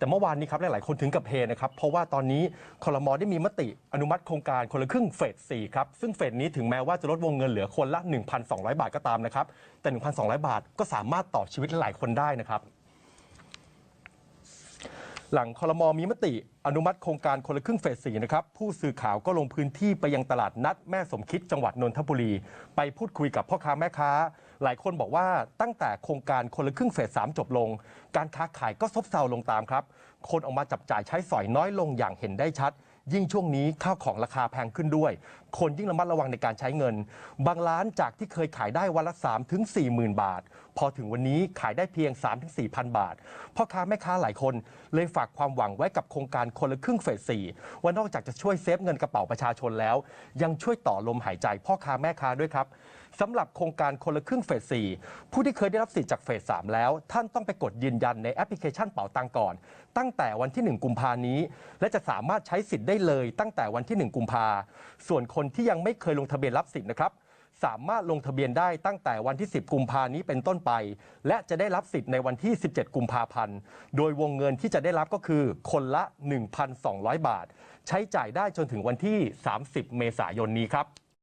แต่เมื่อวานนี้ครับหลายๆคนถึงกับเฮนะครับเพราะว่าตอนนี้คอรมอได้มีมติอนุมัติโครงการคนละครึ่งเฟส4ครับซึ่งเฟสนี้ถึงแม้ว่าจะลดวงเงินเหลือคนละ 1,200 บาทก็ตามนะครับแต่ 1,200 บาทก็สามารถต่อชีวิตหลายคนได้นะครับ หลังคอรมมีมติ อนุมัติโครงการคนละครึ่งเฟสสี่นะครับ ผู้สื่อข่าวก็ลงพื้นที่ไปยังตลาดนัดแม่สมคิดจังหวัดนนทบุรี ไปพูดคุยกับพ่อค้าแม่ค้า หลายคนบอกว่าตั้งแต่โครงการคนละครึ่งเฟสสามจบลง การค้าขายก็ซบเซาลงตามครับ คนออกมาจับจ่ายใช้สอยน้อยลงอย่างเห็นได้ชัด ยิ่งช่วงนี้ข้าวของราคาแพงขึ้นด้วย คนยิ่งระมัดระวังในการใช้เงิน บางร้านจากที่เคยขายได้วันละ3ถึง4 0,000 บาท พอถึงวันนี้ขายได้เพียง3ถึง4 0 0 0 บาท พ่อค้าแม่ค้าหลายคนเลยฝากความหวังไว้กับโครงการคนละครึ่งเฟส4ว่านอกจากจะช่วยเซฟเงินกระเป๋าประชาชนแล้ว ยังช่วยต่อลมหายใจพ่อค้าแม่ค้าด้วยครับสำหรับโครงการคนละครึ่งเฟส4ผู้ที่เคยได้รับสิทธิ์จากเฟส3แล้ว ท่านต้องไปกดยืนยันในแอปพลิเคชันเป๋าตังก่อน ตั้งแต่วันที่ 1 กุมภานี้ และจะสามารถใช้สิทธิ์ได้เลยตั้งแต่วันที่ 1 กุมภาส่วนคนที่ยังไม่เคยลงทะเบียนรับสิทธิ์นะครับสามารถลงทะเบียนได้ตั้งแต่วันที่ 10 กุมภานี้เป็นต้นไป และจะได้รับสิทธิ์ในวันที่ 17 กุมภาพันธ์ โดยวงเงินที่จะได้รับก็คือคนละ 1,200 บาท ใช้จ่ายได้จนถึงวันที่ 30 เมษายนนี้ครับ